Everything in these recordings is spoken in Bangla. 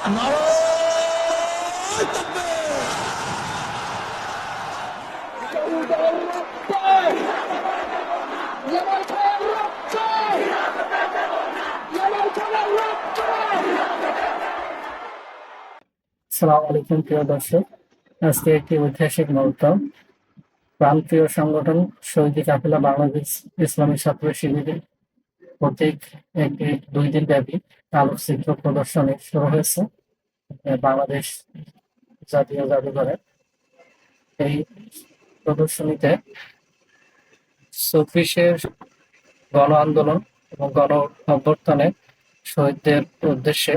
সালাম আলাইকুম প্রিয় দর্শক। আজকে একটি ঐতিহাসিক মুহূর্ত। প্রান্তীয় সংগঠন শহীদ কাফেলা বাংলাদেশ ইসলামী ছাত্র শিবিরে প্রত্যেক একটি দুই দিন ব্যাপী আলোকচিত্র প্রদর্শনী শুরু হয়েছে বাংলাদেশ জাতীয় জাদুঘরে। এই প্রদর্শনীতে চব্বিশের গণ আন্দোলন এবং গণ অভ্যর্থনে শহীদদের উদ্দেশ্যে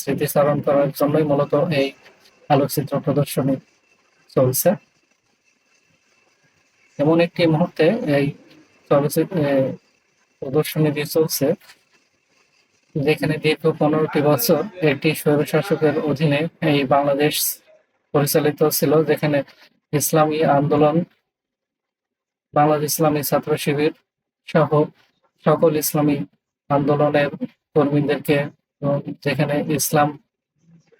স্মৃতিচারণ করার জন্যই মূলত এই আলোকচিত্র প্রদর্শনী চলছে। এমন একটি মুহূর্তে এই চলচ্চিত্র প্রদর্শনীটি চলছে। যেখানে দীর্ঘ পনেরোটি বছর একটি স্বৈরশাসকের অধীনে এই বাংলাদেশ পরিচালিত ছিল, যেখানে ইসলামী আন্দোলন, বাংলাদেশ ইসলামী ছাত্র শিবির সহ সকল ইসলামী আন্দোলনের কর্মীদেরকে যেখানে ইসলাম,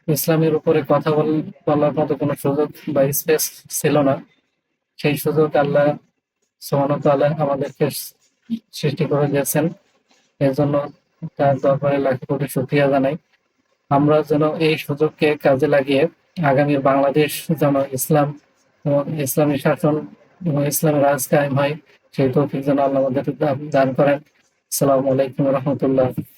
ইসলামের উপরে কথা বল- বলার মতো কোনো সুযোগ বা স্পেস ছিল না। সেই সুযোগ আল্লাহ সোহানত আল্লাহ আমাদেরকে সৃষ্টি করে দিয়েছেন। এর জন্য তার দরবারে লাখ কোটি শুক্রিয়া জানাই। আমরা যেন এই সুযোগকে কাজে লাগিয়ে আগামী বাংলাদেশ যেন ইসলাম এবং ইসলামী শাসন এবং ইসলামের রাজ কায়েম হয়, সেই তৌফিক যেন আল্লাহ আমাদের দান- করেন। আসসালামু আলাইকুম রহমতুল্লাহ।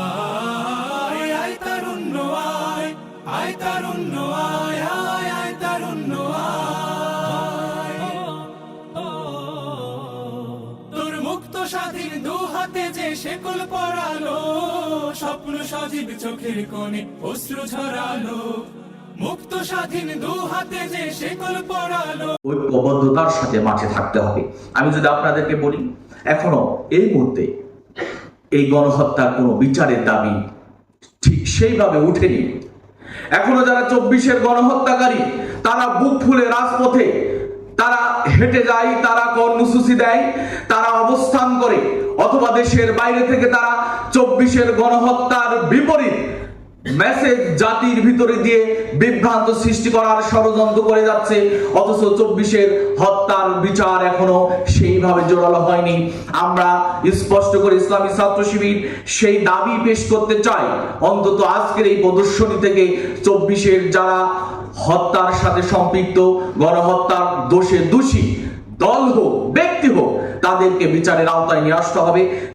স্বাধীন দু হাতে যে পরালো, স্বপ্ন সজীব চোখের কোণে অশ্রু ঝরালো। মুক্ত স্বাধীন দু হাতে যে পরালো। ঐক্যবদ্ধতার সাথে মাঠে থাকতে হবে। আমি যদি আপনাদেরকে বলি, এখনও এই মুহূর্তে এই গণহত্যার কোনো বিচারের দাবি ঠিক সেইভাবে উঠেনি। এখনও যারা চব্বিশের গণহত্যাকারী, তারা বুক ফুলে রাজপথে হেঁটে যায়, তারা কর্মসূচি দেয়, তারা অবস্থান করে। অথবা দেশের বাইরে থেকে তারা চব্বিশের গণহত্যার বিপরীত মেসেজ জাতির ভিতরে দিয়ে বিভ্রান্ত সৃষ্টি করার ষড়যন্ত্র করে যাচ্ছে, অথচ চব্বিশের হত্যার বিচার এখনও সেইভাবে জোরালো হয়নি। আমরা স্পষ্ট করে ইসলামী ছাত্র শিবির সেই দাবি পেশ করতে চাই। অন্তত আজকের এই প্রদর্শনী থেকে চব্বিশের যারা হত্যার সাথে সম্পৃক্ত, গণহত্যার দোষে দোষী, দল হোক, ব্যক্তি হোক, তাদেরকে বিচারের আওতায় নিয়ে আসতে হবে।